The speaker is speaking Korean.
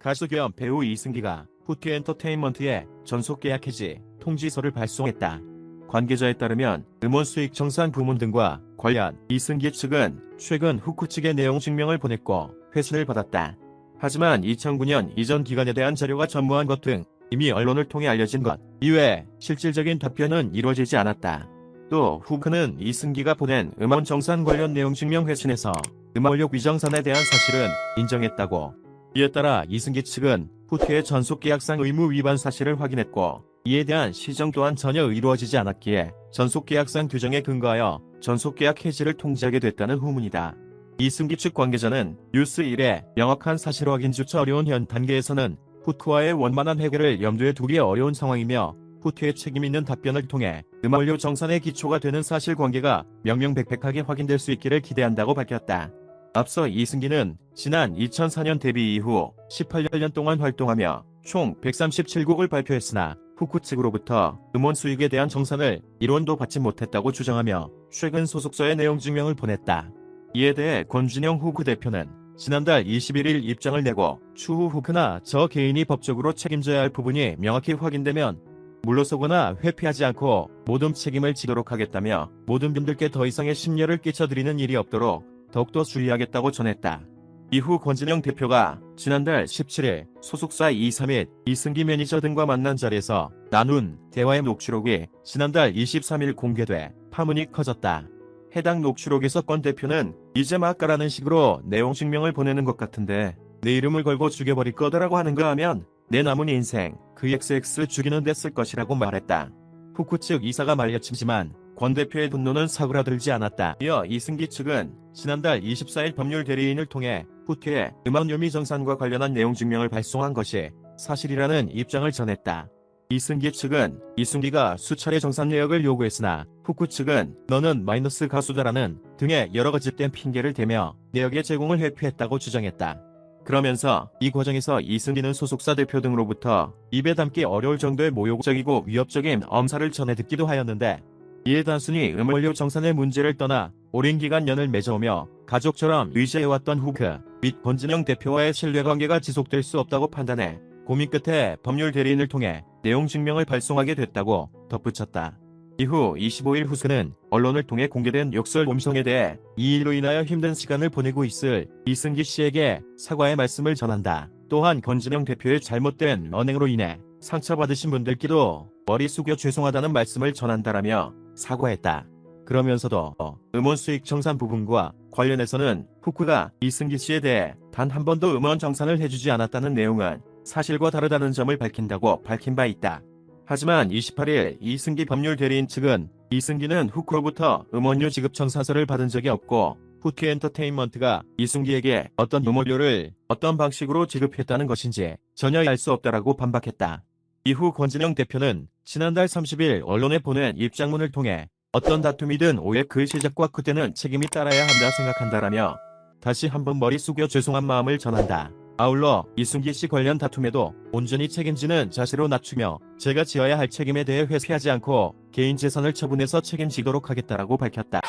가수 겸 배우 이승기가 후티 엔터테인먼트에 전속 계약 해지 통지서를 발송했다. 관계자에 따르면 음원 수익 정산 부문 등과 관련 이승기 측은 최근 후쿠 측에 내용 증명을 보냈고 회수를 받았다. 하지만 2009년 이전 기간에 대한 자료가 전무한 것 등 이미 언론을 통해 알려진 것 이외에 실질적인 답변은 이루어지지 않았다. 또 후크는 이승기가 보낸 음원 정산 관련 내용 증명 회신에서 음원료 위정산에 대한 사실은 인정했다고 이에 따라 이승기 측은 후트의 전속계약상 의무 위반 사실을 확인했고 이에 대한 시정 또한 전혀 이루어지지 않았기에 전속계약상 규정에 근거하여 전속계약 해지를 통지하게 됐다는 후문이다. 이승기 측 관계자는 뉴스 1에 명확한 사실 확인조차 어려운 현 단계에서는 후트와의 원만한 해결을 염두에 두기 어려운 상황이며 후트의 책임 있는 답변을 통해 음원료 정산의 기초가 되는 사실관계가 명명백백하게 확인될 수 있기를 기대한다고 밝혔다. 앞서 이승기는 지난 2004년 데뷔 이후 18년 동안 활동하며 총 137곡을 발표했으나 후쿠 측으로부터 음원 수익에 대한 정산을 일원도 받지 못했다고 주장하며 최근 소속사의 내용 증명을 보냈다. 이에 대해 권준영 후쿠 대표는 지난달 21일 입장을 내고 추후 후크나 저 개인이 법적으로 책임져야 할 부분이 명확히 확인되면 물러서거나 회피하지 않고 모든 책임을 지도록 하겠다며 모든 분들께 더 이상의 심려를 끼쳐드리는 일이 없도록 더욱더 주의하겠다고 전했다. 이후 권진영 대표가 지난달 17일 소속사 2, 3일 이승기 매니저 등과 만난 자리에서 나눈 대화의 녹취록이 지난달 23일 공개돼 파문이 커졌다. 해당 녹취록에서 권 대표는 이제 막 가라는 식으로 내용 증명을 보내는 것 같은데 내 이름을 걸고 죽여버릴 거다라고 하는가 하면 내 남은 인생 그 XX 죽이는 데 쓸 것이라고 말했다. 후쿠 측 이사가 말려치지만 권 대표의 분노는 사그라들지 않았다. 이어 이승기 측은 지난달 24일 법률 대리인을 통해 후티의 음악 요미 정산과 관련한 내용 증명을 발송한 것이 사실이라는 입장을 전했다. 이승기 측은 이승기가 수차례 정산 내역을 요구했으나 후쿠 측은 너는 마이너스 가수다라는 등의 여러 가지 땐 핑계를 대며 내역의 제공을 회피했다고 주장했다. 그러면서 이 과정에서 이승기는 소속사 대표 등으로부터 입에 담기 어려울 정도의 모욕적이고 위협적인 엄살을 전해 듣기도 하였는데 이에 단순히 음원료 정산의 문제를 떠나 오랜 기간 연을 맺어오며 가족처럼 의지해왔던 후크 및 권진영 대표와의 신뢰관계가 지속될 수 없다고 판단해 고민 끝에 법률 대리인을 통해 내용 증명을 발송하게 됐다고 덧붙였다. 이후 25일 후스는 언론을 통해 공개된 욕설 음성에 대해 이 일로 인하여 힘든 시간을 보내고 있을 이승기 씨에게 사과의 말씀을 전한다. 또한 권진영 대표의 잘못된 언행으로 인해 상처받으신 분들께도 머리 숙여 죄송하다는 말씀을 전한다라며 사과했다. 그러면서도 음원 수익 정산 부분과 관련해서는 후크가 이승기 씨에 대해 단 한 번도 음원 정산을 해주지 않았다는 내용은 사실과 다르다는 점을 밝힌다고 밝힌 바 있다. 하지만 28일 이승기 법률 대리인 측은 이승기는 후크로부터 음원료 지급 청사서를 받은 적이 없고 후티 엔터테인먼트가 이승기에게 어떤 음원료를 어떤 방식으로 지급했다는 것인지 전혀 알 수 없다라고 반박했다. 이후 권진영 대표는 지난달 30일 언론에 보낸 입장문을 통해 어떤 다툼이든 오해 그 시작과 그때는 책임이 따라야 한다 생각한다라며 다시 한번 머리 숙여 죄송한 마음을 전한다. 아울러 이승기 씨 관련 다툼에도 온전히 책임지는 자세로 낮추며 제가 지어야 할 책임에 대해 회피하지 않고 개인 재산을 처분해서 책임지도록 하겠다라고 밝혔다.